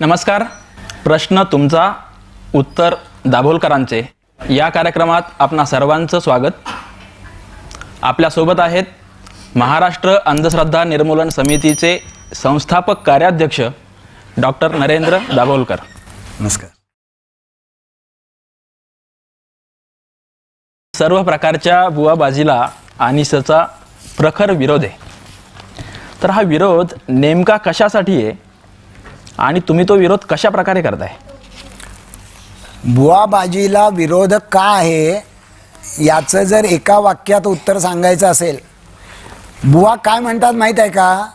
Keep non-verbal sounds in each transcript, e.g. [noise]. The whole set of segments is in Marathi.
नमस्कार. प्रश्न तुमचा उत्तर दाभोलकरांचे. या कार्यक्रमात आपणा सर्वांचं स्वागत. आपल्यासोबत आहेत महाराष्ट्र अंधश्रद्धा निर्मूलन समितीचे संस्थापक कार्याध्यक्ष डॉक्टर नरेंद्र दाभोलकर. नमस्कार. सर्व प्रकारच्या बुवाबाजीला अनिसचा प्रखर विरोध आहे. तर हा विरोध नेमका कशासाठी आहे? आणि तुम्ही तो विरोध कशा प्रकारे करताय? बुवाबाजीला विरोध का आहे याचं जर एका वाक्यात उत्तर सांगायचं असेल बुवा काय म्हणतात माहीत आहे का?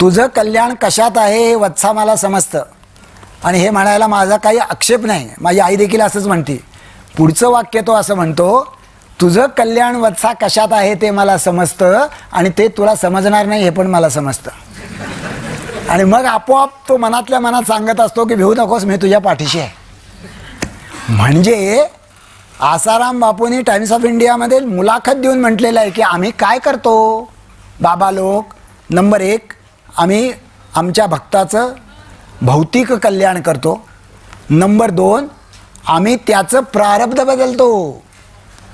तुझं कल्याण कशात आहे हे वत्सा मला समजतं. आणि हे म्हणायला माझा काही आक्षेप नाही. माझी आई देखील असंच म्हणते. पुढचं वाक्य तो असं म्हणतो तुझं कल्याण वत्सा कशात आहे ते मला समजतं आणि ते तुला समजणार नाही हे पण मला समजतं. आणि मग आपोआप तो मनातल्या मनात सांगत असतो की भिवू नकोस मी तुझ्या पाठीशी आहे. म्हणजे आसाराम बापूंनी टाइम्स ऑफ इंडियामध्ये मुलाखत देऊन म्हटलेलं आहे की आम्ही काय करतो? बाबा लोक नंबर एक आम्ही आमच्या भक्ताचं भौतिक कल्याण करतो. नंबर दोन आम्ही त्याचं प्रारब्ध बदलतो.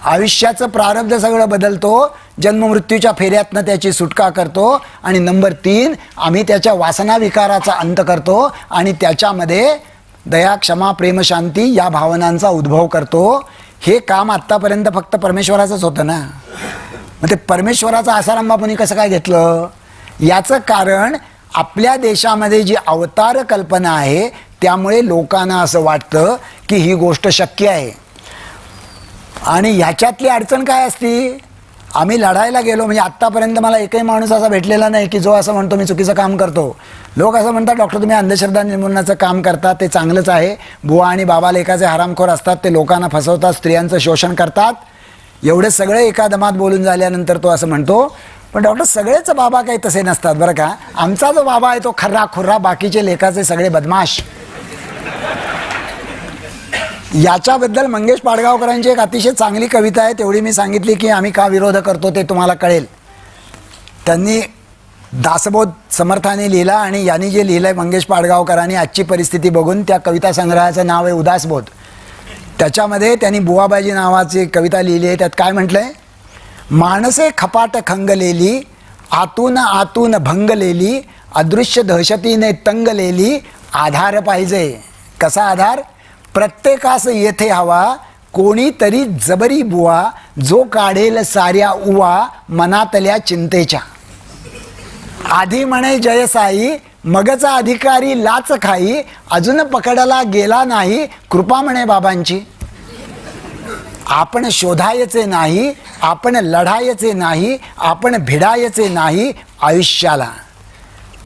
आयुष्याचं प्रारब्ध सगळं बदलतो. जन्ममृत्यूच्या फेऱ्यातनं त्याची सुटका करतो. आणि नंबर तीन आम्ही त्याच्या वासना विकाराचा अंत करतो आणि त्याच्यामध्ये दया क्षमा प्रेमशांती या भावनांचा उद्भव करतो. हे काम आत्तापर्यंत फक्त परमेश्वराचंच होतं ना? मग ते परमेश्वराचा आसाराम बापूंनी कसं काय घेतलं? याचं कारण आपल्या देशामध्ये जी अवतार कल्पना आहे त्यामुळे लोकांना असं वाटतं की ही गोष्ट शक्य आहे. आणि ह्याच्यातली अडचण काय असती? आम्ही लढायला गेलो म्हणजे आत्तापर्यंत मला एकही माणूस असा भेटलेला नाही की जो असं म्हणतो मी चुकीचं काम करतो. लोक असं म्हणतात डॉक्टर तुम्ही अंधश्रद्धा निर्मूलनाचं काम करता ते चांगलंच आहे. बुवा आणि बाबा लेखाचे हरामखोर असतात ते लोकांना फसवतात स्त्रियांचं शोषण करतात. एवढे सगळे एका दमात बोलून झाल्यानंतर तो असं म्हणतो पण डॉक्टर सगळेच बाबा काही तसे नसतात बरं का? आमचा जो बाबा आहे तो खर्रा खुर्रा बाकीचे लेखाचे सगळे बदमाश. याच्याबद्दल मंगेश पाडगावकरांची एक अतिशय चांगली कविता आहे. तेवढी मी सांगितली की आम्ही का विरोध करतो ते तुम्हाला कळेल. त्यांनी दासबोध समर्थाने लिहिला आणि यांनी जे लिहिलं आहे मंगेश पाडगावकरांनी आजची परिस्थिती बघून त्या कविता संग्रहाचं नाव आहे उदासबोध. त्याच्यामध्ये त्यांनी बुवाबाजी नावाची कविता लिहिली आहे. त्यात काय म्हटलं आहे माणसे खपाट खंगलेली आतून आतून भंगलेली अदृश्य दहशतीने तंगलेली आधार पाहिजे. कसा आधार? प्रत्येकास येथे हवा कोणीतरी जबरी बुवा जो काढेल साऱ्या उवा मनातल्या चिंतेच्या. आधी म्हणे जयसाई मगचा अधिकारी लाच खाई अजून पकडला गेला नाही कृपा म्हणे बाबांची. आपण शोधायचे नाही आपण लढायचे नाही आपण भिडायचे नाही आयुष्याला.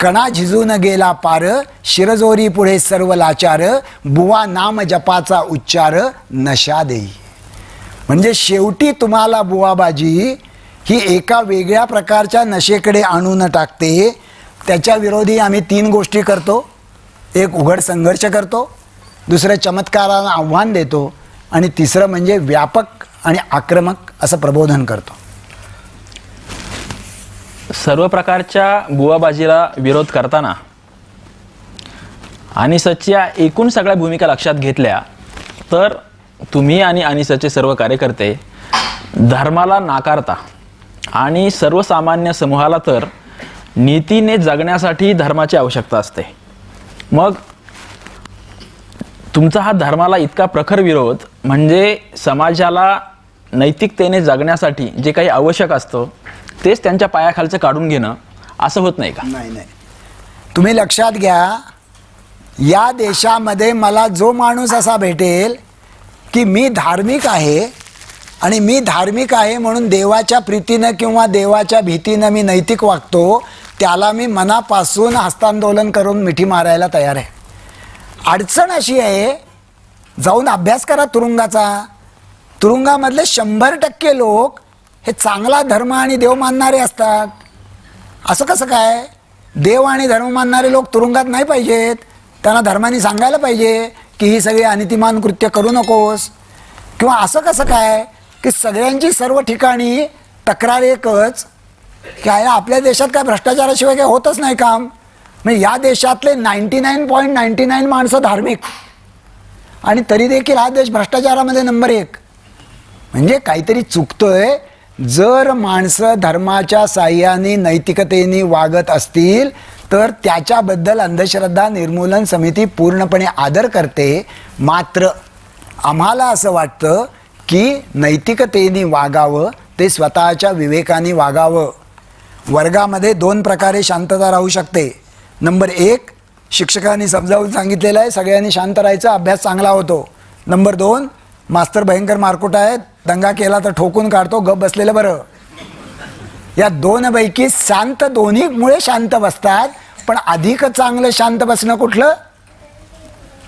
कणा झिजून गेला पार शिरजोरी पुढे सर्व लाचार बुवा नाम जपाचा उच्चार नशा देई. म्हणजे शेवटी तुम्हाला बुवाबाजी ही एका वेगळ्या प्रकारच्या नशेकडे आणून टाकते. त्याच्या विरोधी आम्ही तीन गोष्टी करतो. एक उघड संघर्ष करतो दुसरं चमत्काराला आव्हान देतो आणि तिसरं म्हणजे व्यापक आणि आक्रमक असं प्रबोधन करतो. सर्व प्रकारच्या बुवाबाजीला विरोध करताना अनिसच्या एकूण सगळ्या भूमिका लक्षात घेतल्या तर तुम्ही आणि अनिसचे सर्व कार्यकर्ते धर्माला नाकारता आणि सर्वसामान्य समूहाला तर नीतीने जगण्यासाठी धर्माची आवश्यकता असते. मग तुमचा हा धर्माला इतका प्रखर विरोध म्हणजे समाजाला नैतिकतेने जगण्यासाठी जे काही आवश्यक असतं तेच त्यांच्या पायाखालचं काढून घेणं असं होत नाही का? नाही नाही. तुम्ही लक्षात घ्या या देशामध्ये मला जो माणूस असा भेटेल की मी धार्मिक आहे आणि मी धार्मिक आहे म्हणून देवाच्या प्रीतीनं किंवा देवाच्या भीतीनं मी नैतिक वागतो त्याला मी मनापासून हस्तांदोलन करून मिठी मारायला तयार आहे. अडचण अशी आहे जाऊन अभ्यास करा तुरुंगाचा. तुरुंगामधले शंभर टक्के लोक हे चांगला धर्म आणि देव मानणारे असतात. असं कसं काय? देव आणि धर्म मानणारे लोक तुरुंगात नाही पाहिजेत. त्यांना धर्माने सांगायला पाहिजे की ही सगळी अनितिमान कृत्य करू नकोस. किंवा असं कसं काय की सगळ्यांची सर्व ठिकाणी तक्रार एकच की आहे आपल्या देशात काय भ्रष्टाचाराशिवाय काय होतच नाही काम? म्हणजे या देशातले ninety nine point ninety nine माणसं धार्मिक. आणि तरी देखील हा देश भ्रष्टाचारामध्ये नंबर एक. म्हणजे काहीतरी चुकतोय जर माणसं धर्माच्या साह्याने नैतिकतेने वागत असतील तर त्याच्याबद्दल अंधश्रद्धा निर्मूलन समिती पूर्णपणे आदर करते. मात्र आम्हाला असं वाटतं की नैतिकतेने वागावं ते स्वतःच्या विवेकाने वागावं. वर्गामध्ये दोन प्रकारे शांतता राहू शकते. नंबर एक शिक्षकांनी समजावून सांगितलेलं आहे सगळ्यांनी शांत राहायचं अभ्यास चांगला होतो. नंबर दोन मास्तर भयंकर मारकुट आहेत दंगा केला तर ठोकून काढतो गप बसलेलं बरं. या दोन पैकी शांत दोन्हीमुळे शांत बसतात पण अधिक चांगलं शांत बसणं कुठलं?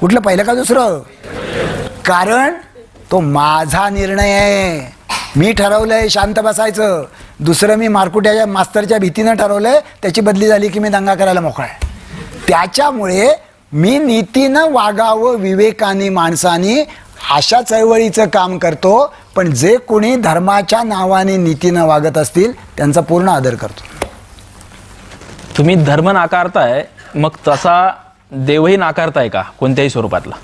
कुठलं पहिलं का दुसरं? कारण तो माझा निर्णय आहे. मी ठरवलंय शांत बसायचं. दुसरं मी मारकुट्याच्या मास्तरच्या भीतीनं ठरवलंय त्याची बदली झाली की मी दंगा करायला मोकळा आहे. त्याच्यामुळे मी नीतीनं वागावं विवेकाने माणसाने अशा चळवळीचं काम करतो पण जे कोणी धर्माच्या नावाने नीतीनं वागत असतील त्यांचा पूर्ण आदर करतो. तुम्ही धर्म नाकारताय मग तसा देवही नाकारताय का कोणत्याही स्वरूपातला?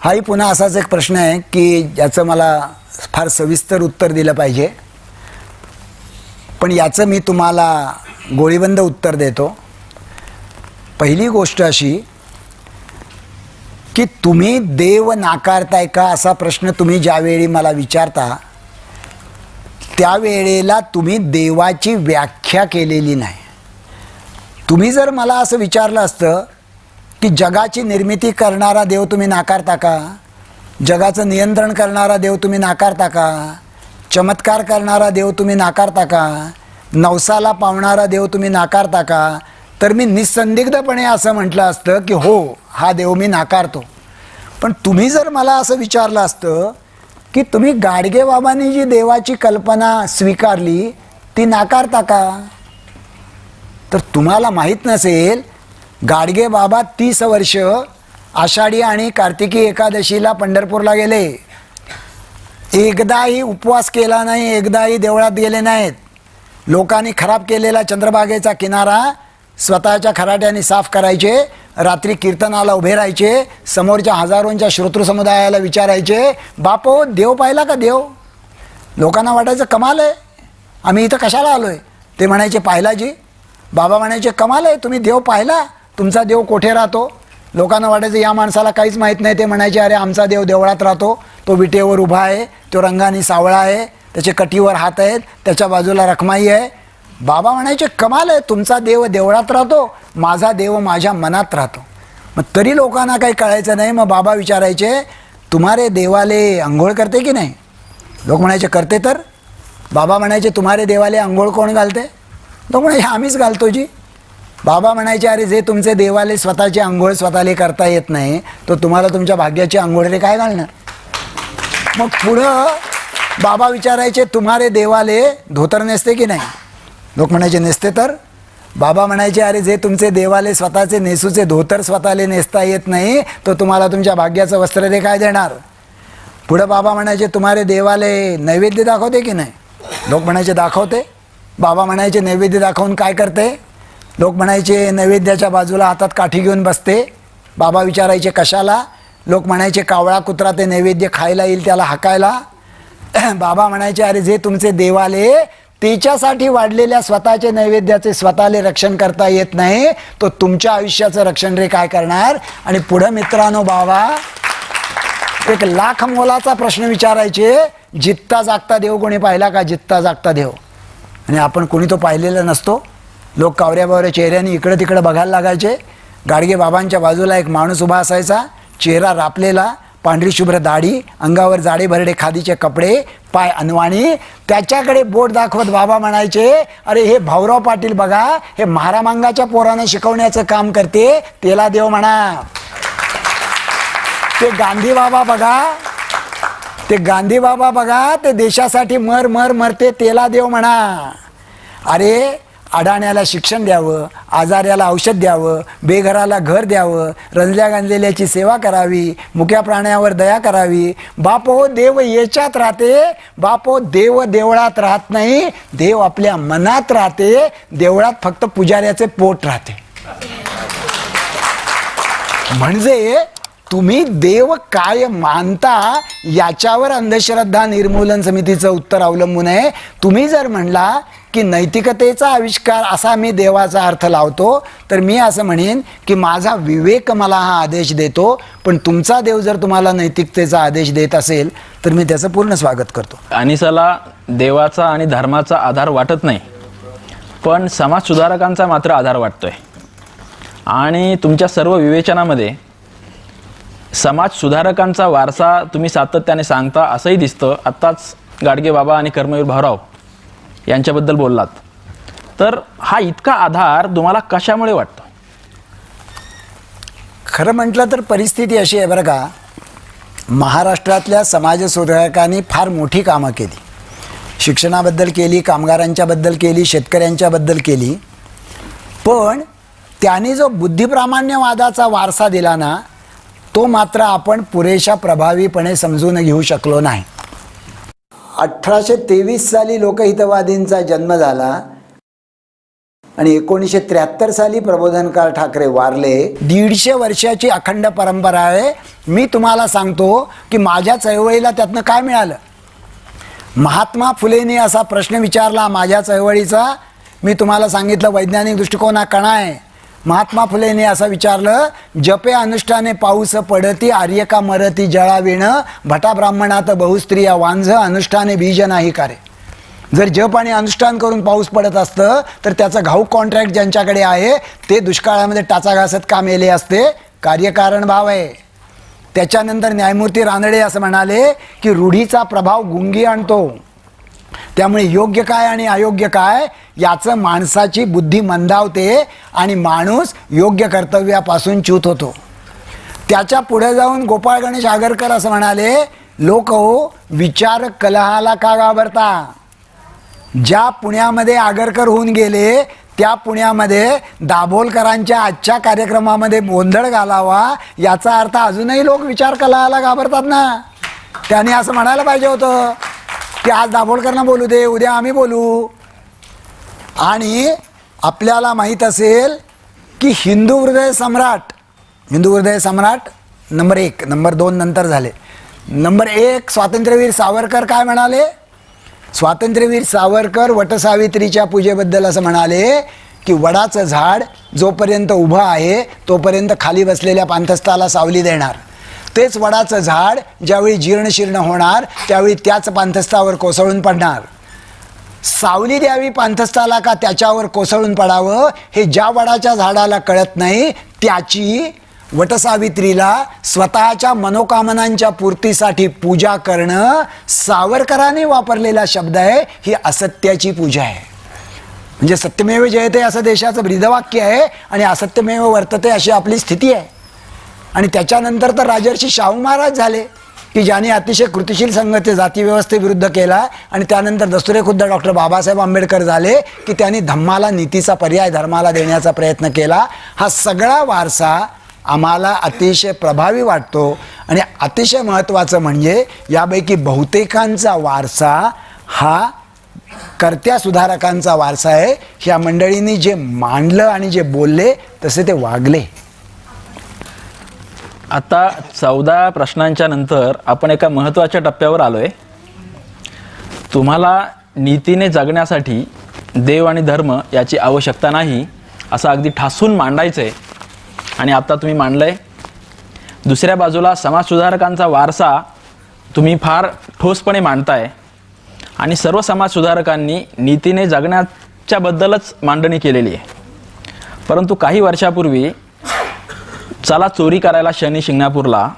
हाही पुन्हा असाच एक प्रश्न आहे की ज्याचं मला फार सविस्तर उत्तर दिलं पाहिजे. पण याचं मी तुम्हाला गोळीबंद उत्तर देतो. पहिली गोष्ट अशी की तुम्ही देव नाकारताय का असा प्रश्न तुम्ही ज्यावेळी मला विचारता त्यावेळेला तुम्ही देवाची व्याख्या केलेली नाही. तुम्ही जर मला असं विचारलं असतं की जगाची निर्मिती करणारा देव तुम्ही नाकारता का? जगाचं नियंत्रण करणारा देव तुम्ही नाकारता का? चमत्कार करणारा देव तुम्ही नाकारता का? नवसाला पावणारा देव तुम्ही नाकारता का? तर मी निसंदिग्धपणे असं म्हटलं असतं की हो हा देव मी नाकारतो. पण तुम्ही जर मला असं विचारलं असतं की तुम्ही गाडगेबाबांनी जी देवाची कल्पना स्वीकारली ती नाकारता का? तर तुम्हाला माहीत नसेल गाडगेबाबा तीस वर्ष आषाढी आणि कार्तिकी एकादशीला पंढरपूरला गेले. एकदाही उपवास केला नाही एकदाही देवळात गेले नाहीत. लोकांनी खराब केलेला चंद्रभागेचा किनारा स्वतःच्या खराट्याने साफ करायचे रात्री कीर्तनाला उभे राहायचे समोरच्या हजारोंच्या श्रोतृ समुदायाला विचारायचे बापो देव पाहिला का देव? लोकांना वाटायचं कमाल आहे. आम्ही इथं कशाला आलो आहे ते म्हणायचे पाहिला जी बाबा म्हणायचे कमाल आहे तुम्ही देव पाहिला. तुमचा देव कोठे राहतो? लोकांना वाटायचं या माणसाला काहीच माहीत नाही. ते म्हणायचे अरे आमचा देव देवळात राहतो. तो विटेवर उभा आहे तो रंगाने सावळा आहे त्याचे कटीवर हात आहेत त्याच्या बाजूला रखमाई आहे बाबा म्हणायचे कमाल आहे तुमचा देव देवळात राहतो माझा देव माझ्या मनात राहतो. मग तरी लोकांना काही कळायचं नाही. मग बाबा विचारायचे तुम्हारे देवाले आंघोळ करते की नाही? लोक म्हणायचे करते तर. बाबा म्हणायचे तुम्हारे देवाले आंघोळ कोण घालते? लोक म्हणायचे आम्हीच घालतो जी. बाबा म्हणायचे अरे जे तुमचे देवाले स्वतःची आंघोळ स्वतःले करता येत नाही तो तुम्हाला तुमच्या भाग्याची आंघोळले काय घालणार? मग पुढं बाबा विचारायचे तुम्हारे देवाले धोतर नेसते की नाही? लोक म्हणायचे नेसते तर? बाबा म्हणायचे अरे जे तुमचे देवाले स्वतःचे नेसूचे धोतर स्वतःले नेसता येत नाही तो तुम्हाला तुमच्या भाग्याचं वस्त्र ते काय देणार? पुढं बाबा म्हणायचे तुम्हारे देवाले नैवेद्य दाखवते की नाही? लोक म्हणायचे दाखवते. बाबा म्हणायचे नैवेद्य दाखवून काय करते? लोक म्हणायचे नैवेद्याच्या बाजूला हातात काठी घेऊन बसते. बाबा विचारायचे कशाला? लोक म्हणायचे कावळा कुत्रा ते नैवेद्य खायला येईल त्याला हाकायला. [clears throat] बाबा म्हणायचे अरे जे तुमचे देवाले तिच्यासाठी वाढलेल्या स्वतःचे नैवेद्याचे स्वतःले रक्षण करता येत नाही. तो तुमच्या आयुष्याचं रक्षण रे काय करणार? आणि पुढं मित्रांनो बाबा एक लाख मोलाचा प्रश्न विचारायचे जित्ता जागता देव कोणी पाहिला का? जित्ता जागता देव. आणि आपण कोणी तो पाहिलेला नसतो. लोक कावऱ्या बावऱ्या चेहऱ्याने इकडं तिकडं बघायला लागायचे. गाडगे बाबांच्या बाजूला एक माणूस उभा असायचा चेहरा रापलेला पांढरी शुभ्र दाढी अंगावर जाडे भरडे खादीचे कपडे पाय अनवाणी. त्याच्याकडे बोट दाखवत बाबा म्हणायचे अरे हे भाऊराव पाटील बघा हे महारामांगाच्या पोरानं शिकवण्याचं काम करते तेला देव म्हणा. ते गांधी बाबा बघा ते गांधी बाबा बघा ते देशासाठी मर मर मरते तेला देव म्हणा. अरे अडाण्याला शिक्षण द्यावं आजाऱ्याला औषध द्यावं बेघराला घर द्यावं रंजल्या गांजलेल्याची सेवा करावी मुक्या प्राण्यावर दया करावी. बापो देव याच्यात राहते बापो देव देवळात राहत नाही देव आपल्या मनात राहते देवळात फक्त पुजाऱ्याचे पोट राहते. म्हणजे तुम्ही देव काय मानता याच्यावर अंधश्रद्धा निर्मूलन समितीचं उत्तर अवलंबून आहे. तुम्ही जर म्हणला की नैतिकतेचा आविष्कार असा मी देवाचा अर्थ लावतो तर मी असं म्हणेन की माझा विवेक मला हा आदेश देतो पण तुमचा देव जर तुम्हाला नैतिकतेचा आदेश देत असेल तर मी त्याचं पूर्ण स्वागत करतो. अनिसाला देवाचा आणि धर्माचा आधार वाटत नाही पण समाज सुधारकांचा मात्र आधार वाटतोय. आणि तुमच्या सर्व विवेचनामध्ये समाज सुधारकांचा वारसा तुम्ही सातत्याने सांगता असंही दिसतं. आत्ताच गाडगे बाबा आणि कर्मवीर भाऊराव यांच्याबद्दल बोललात. तर हा इतका आधार तुम्हाला कशामुळे वाटतो? खरं म्हटलं तर परिस्थिती अशी आहे बरं का महाराष्ट्रातल्या समाजसुधारकांनी फार मोठी कामं केली. शिक्षणाबद्दल केली कामगारांच्याबद्दल केली शेतकऱ्यांच्याबद्दल केली. पण त्यांनी जो बुद्धिप्रामाण्यवादाचा वारसा दिला ना तो मात्र आपण पुरेशा प्रभावीपणे समजून घेऊ शकलो नाही. अठराशे तेवीस साली लोकहितवादींचा जन्म झाला आणि एकोणीसशे त्र्याहत्तर साली प्रबोधनकार ठाकरे वारले. दीडशे वर्षाची अखंड परंपरा आहे. मी तुम्हाला सांगतो की माझ्या चळवळीला त्यातनं काय मिळालं? महात्मा फुलेंनी असा प्रश्न विचारला माझ्या चळवळीचा. मी तुम्हाला सांगितलं वैज्ञानिक दृष्टिकोन हा कणा आहे. महात्मा फुलेने असं विचारलं जपे अनुष्ठाने पाऊस पडती आर्यका मरती जळाविण भटा ब्राह्मणात बहुस्त्रिया वांझ अनुष्ठाने बीज नाही कारे. जर जप आणि अनुष्ठान करून पाऊस पडत असतं तर त्याचं घाऊक कॉन्ट्रॅक्ट ज्यांच्याकडे आहे ते दुष्काळामध्ये टाचा घासत काम येले असते. कार्यकारण भाव आहे. त्याच्यानंतर न्यायमूर्ती रानडे असं म्हणाले की रूढीचा प्रभाव गुंगी आणतो. त्यामुळे योग्य काय आणि अयोग्य काय याचं माणसाची बुद्धी मंदावते आणि माणूस योग्य कर्तव्यापासून च्यूत होतो. त्याच्या पुढे जाऊन गोपाळ गणेश आगरकर असं म्हणाले लोक हो विचार कलहाला का घाबरता? ज्या पुण्यामध्ये आगरकर होऊन गेले त्या पुण्यामध्ये दाभोलकरांच्या आजच्या कार्यक्रमामध्ये गोंधळ घालावा याचा अर्थ अजूनही लोक विचार कलहाला घाबरतात ना? त्याने असं म्हणायला पाहिजे होतं. की आज दाभोलकरांना बोलू दे उद्या आम्ही बोलू. आणि आपल्याला माहीत असेल की हिंदू हृदय सम्राट हिंदू हृदय सम्राट नंबर एक नंबर दोन नंतर झाले. नंबर एक स्वातंत्र्यवीर सावरकर काय म्हणाले? स्वातंत्र्यवीर सावरकर वटसावित्रीच्या पूजेबद्दल असं म्हणाले की वडाचं झाड जोपर्यंत उभं आहे तोपर्यंत खाली बसलेल्या पांथस्थाला सावली देणार. तेच वडाचं झाड ज्यावेळी जीर्णशीर्ण होणार त्यावेळी त्याच पांथस्थावर कोसळून पडणार. सावली द्यावी पांथस्थाला का त्याच्यावर कोसळून पडावं हे ज्या वडाच्या झाडाला कळत नाही त्याची वटसावित्रीला स्वतःच्या मनोकामनांच्या पूर्तीसाठी पूजा करणं सावरकराने वापरलेला शब्द आहे ही असत्याची पूजा आहे. म्हणजे सत्यमेव जयते असं देशाचं ब्रीदवाक्य आहे आणि असत्यमेव वर्तते अशी आपली स्थिती आहे. आणि त्याच्यानंतर तर राजर्षी शाहू महाराज झाले की ज्याने अतिशय कृतिशील संघाचे जातीव्यवस्थेविरुद्ध केला. आणि त्यानंतर दस्तुरे खुद्द डॉक्टर बाबासाहेब आंबेडकर झाले की त्यांनी धम्माला नीतीचा पर्याय धर्माला देण्याचा प्रयत्न केला. हा सगळा वारसा आम्हाला अतिशय प्रभावी वाटतो. आणि अतिशय महत्त्वाचं म्हणजे यापैकी बहुतेकांचा वारसा हा कर्त्या सुधारकांचा वारसा आहे. ह्या मंडळींनी जे मांडलं आणि जे बोलले तसे ते वागले. आता चौदा प्रश्नांच्या नंतर आपण एका महत्त्वाच्या टप्प्यावर आलो आहे तुम्हाला नीतीने जगण्यासाठी देव आणि धर्म याची आवश्यकता नाही असं अगदी ठासून मांडायचं आहे आणि आता तुम्ही मांडलं आहे दुसऱ्या बाजूला समाजसुधारकांचा वारसा तुम्ही फार ठोसपणे मांडताय. आणि सर्व समाजसुधारकांनी नीतीने जगण्याच्याबद्दलच मांडणी केलेली आहे. परंतु काही वर्षापूर्वी चला चोरी करायला शनी शिंगणापूरला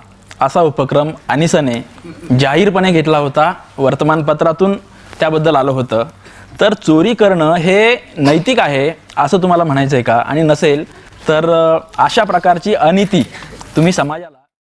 असा उपक्रम अनिसने जाहीरपणे घेतला होता. वर्तमानपत्रातून त्याबद्दल आलं होतं. तर चोरी करणं हे नैतिक आहे असं तुम्हाला म्हणायचं आहे का? आणि नसेल तर अशा प्रकारची अनिती तुम्ही समाजाला